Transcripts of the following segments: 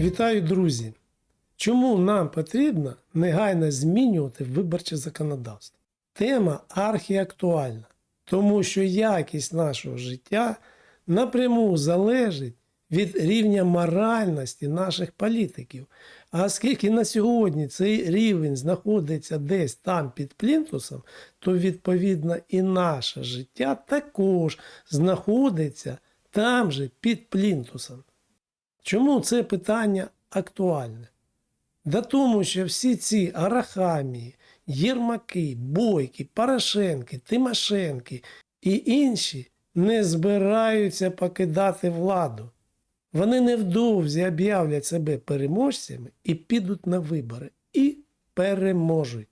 Вітаю, друзі! Чому нам потрібно негайно змінювати виборче законодавство? Тема архіактуальна, тому що якість нашого життя напряму залежить від рівня моральності наших політиків. А оскільки на сьогодні цей рівень знаходиться десь там під плінтусом, то відповідно і наше життя також знаходиться там же під плінтусом. Чому це питання актуальне? Да тому, що всі ці Арахамії, Єрмаки, Бойки, Порошенки, Тимошенки і інші не збираються покидати владу. Вони невдовзі об'являть себе переможцями і підуть на вибори і переможуть.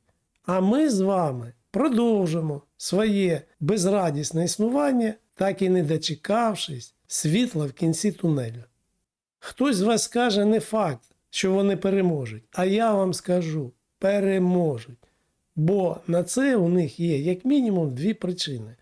А ми з вами продовжимо своє безрадісне існування, так і не дочекавшись світла в кінці тунелю. Хтось з вас скаже не факт, що вони переможуть, а я вам скажу переможуть. Бо на це у них є як мінімум дві причини.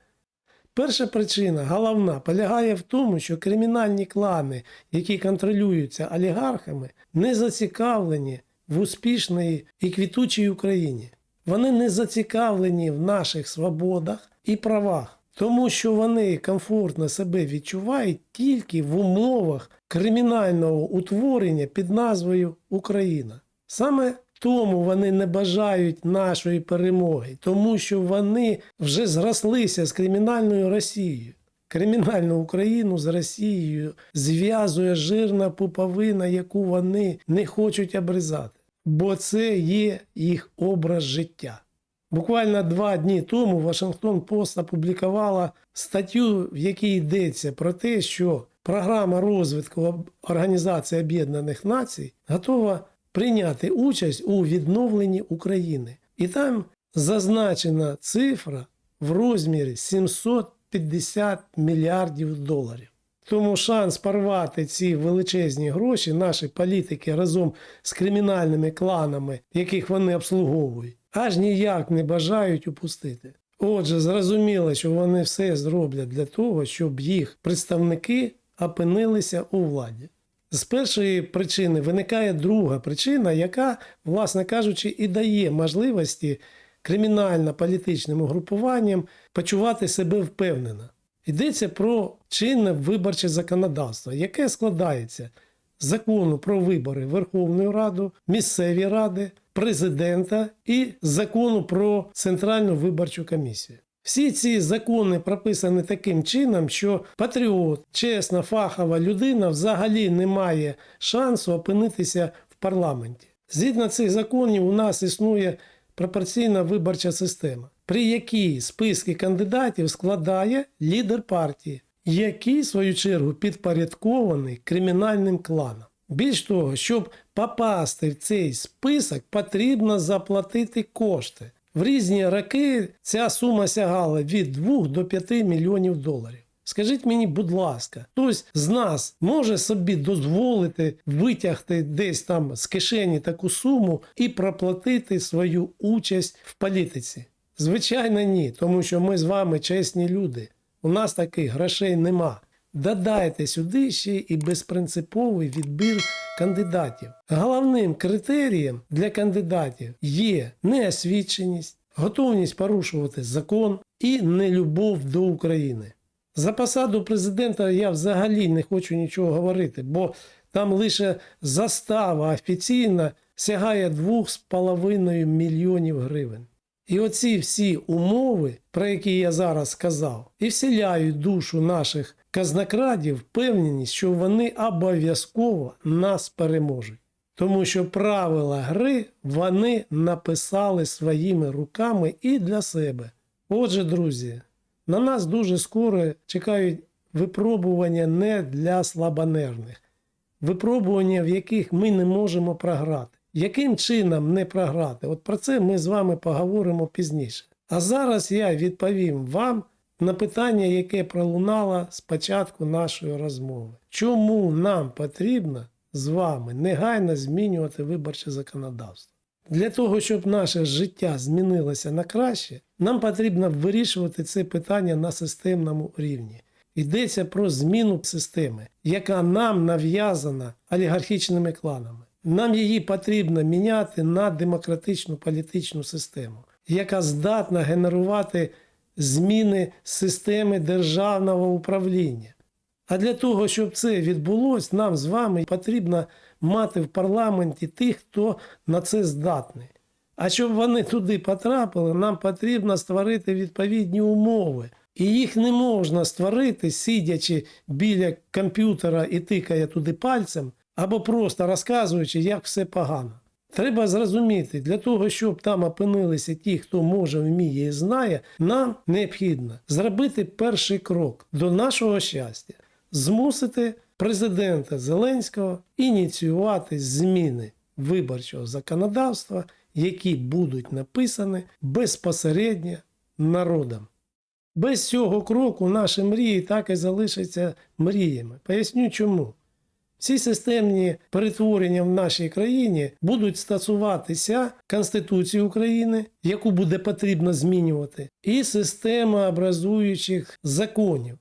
Перша причина, головна, полягає в тому, що кримінальні клани, які контролюються олігархами, не зацікавлені в успішній і квітучій Україні. Вони не зацікавлені в наших свободах і правах, тому що вони комфортно себе відчувають тільки в умовах кримінального утворення під назвою Україна. Саме тому вони не бажають нашої перемоги, тому що вони вже зрослися з кримінальною Росією. Кримінальну Україну з Росією зв'язує жирна пуповина, яку вони не хочуть обрізати, бо це є їх образ життя. Буквально два дні тому Вашингтон Пост опублікувала статтю, в якій йдеться про те, що програма розвитку Організації Об'єднаних Націй готова прийняти участь у відновленні України. І там зазначена цифра в розмірі 750 мільярдів доларів. Тому шанс порвати ці величезні гроші наші політики разом з кримінальними кланами, яких вони обслуговують, аж ніяк не бажають упустити. Отже, зрозуміло, що вони все зроблять для того, щоб їх представники опинилися у владі. З першої причини виникає друга причина, яка, власне кажучи, і дає можливості кримінально-політичним угрупуванням почувати себе впевнено. Йдеться про чинне виборче законодавство, яке складається з закону про вибори Верховної Ради, місцеві ради, президента і закону про Центральну виборчу комісію. Всі ці закони прописані таким чином, що патріот, чесна, фахова людина взагалі не має шансу опинитися в парламенті. Згідно цих законів, у нас існує пропорційна виборча система, при якій списки кандидатів складає лідер партії, який, в свою чергу, підпорядкований кримінальним кланам. Більш того, щоб попасти в цей список, потрібно заплатити кошти. В різні роки ця сума сягала від 2 до 5 мільйонів доларів. Скажіть мені, будь ласка, хтось з нас може собі дозволити витягти десь там з кишені таку суму і проплатити свою участь в політиці? Звичайно, ні, тому що ми з вами чесні люди. У нас таких грошей нема. Додайте сюди ще і безпринциповий відбір кандидатів. Головним критерієм для кандидатів є неосвіченість, готовність порушувати закон і нелюбов до України. За посаду президента я взагалі не хочу нічого говорити, бо там лише застава офіційна сягає 2,5 мільйонів гривень. І оці всі умови, про які я зараз сказав, і вселяють душу наших казнокрадів впевненість, що вони обов'язково нас переможуть. Тому що правила гри вони написали своїми руками і для себе. Отже, друзі, на нас дуже скоро чекають випробування не для слабонервних, випробування, в яких ми не можемо програти. Яким чином не програти? От про це ми з вами поговоримо пізніше. А зараз я відповім вам на питання, яке пролунало з початку нашої розмови. Чому нам потрібно з вами негайно змінювати виборче законодавство? Для того, щоб наше життя змінилося на краще, нам потрібно вирішувати це питання на системному рівні. Йдеться про зміну системи, яка нам нав'язана олігархічними кланами. Нам її потрібно міняти на демократичну політичну систему, яка здатна генерувати зміни системи державного управління. А для того, щоб це відбулось, нам з вами потрібно мати в парламенті тих, хто на це здатний. А щоб вони туди потрапили, нам потрібно створити відповідні умови. І їх не можна створити, сидячи біля комп'ютера і тикає туди пальцем, або просто розказуючи, як все погано. Треба зрозуміти, для того, щоб там опинилися ті, хто може, вміє і знає, нам необхідно зробити перший крок до нашого щастя, змусити президента Зеленського ініціювати зміни виборчого законодавства, які будуть написані безпосередньо народом. Без цього кроку наші мрії так і залишаться мріями. Поясню чому. Всі системні перетворення в нашій країні будуть стосуватися Конституції України, яку буде потрібно змінювати, і система образуючих законів.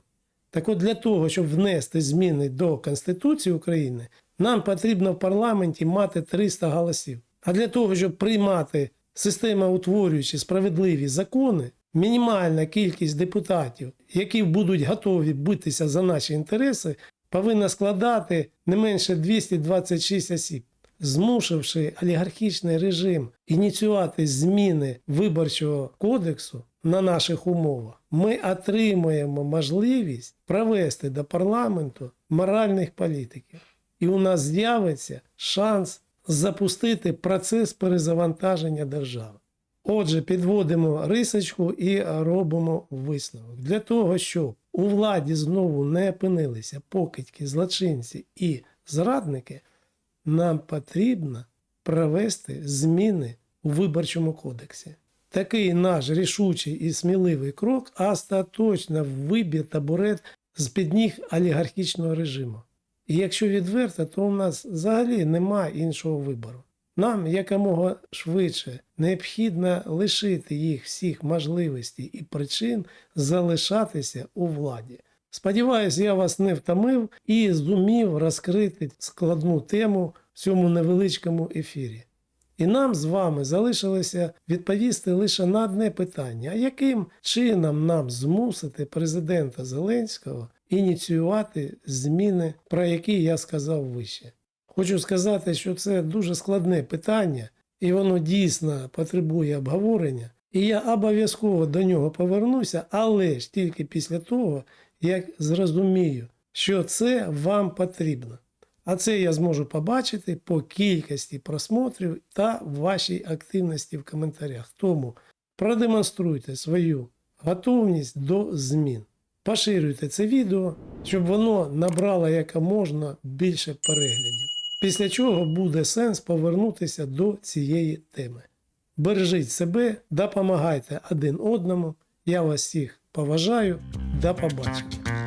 Так от для того, щоб внести зміни до Конституції України, нам потрібно в парламенті мати 300 голосів. А для того, щоб приймати системоутворюючі справедливі закони, мінімальна кількість депутатів, які будуть готові битися за наші інтереси, повинна складати не менше 226 осіб. Змушивши олігархічний режим ініціювати зміни виборчого кодексу на наших умовах, ми отримуємо можливість провести до парламенту моральних політиків. І у нас з'явиться шанс запустити процес перезавантаження держави. Отже, підводимо рисочку і робимо висновок. Для того, щоб у владі знову не опинилися покидьки, злочинці і зрадники, нам потрібно провести зміни у виборчому кодексі. Такий наш рішучий і сміливий крок остаточно виб'є табурет з під ніг олігархічного режиму. І якщо відверто, то у нас взагалі немає іншого вибору. Нам якомога швидше необхідно лишити їх всіх можливостей і причин залишатися у владі. Сподіваюсь, я вас не втомив і зумів розкрити складну тему в цьому невеличкому ефірі. І нам з вами залишилося відповісти лише на одне питання: а яким чином нам змусити президента Зеленського ініціювати зміни, про які я сказав вище? Хочу сказати, що це дуже складне питання, і воно дійсно потребує обговорення. І я обов'язково до нього повернуся, але ж тільки після того, як зрозумію, що це вам потрібно. А це я зможу побачити по кількості просмотрів та вашій активності в коментарях. Тому продемонструйте свою готовність до змін. Поширюйте це відео, щоб воно набрало якомога більше переглядів. Після чого буде сенс повернутися до цієї теми. Бережіть себе, допомагайте один одному. Я вас всіх поважаю. До побачення.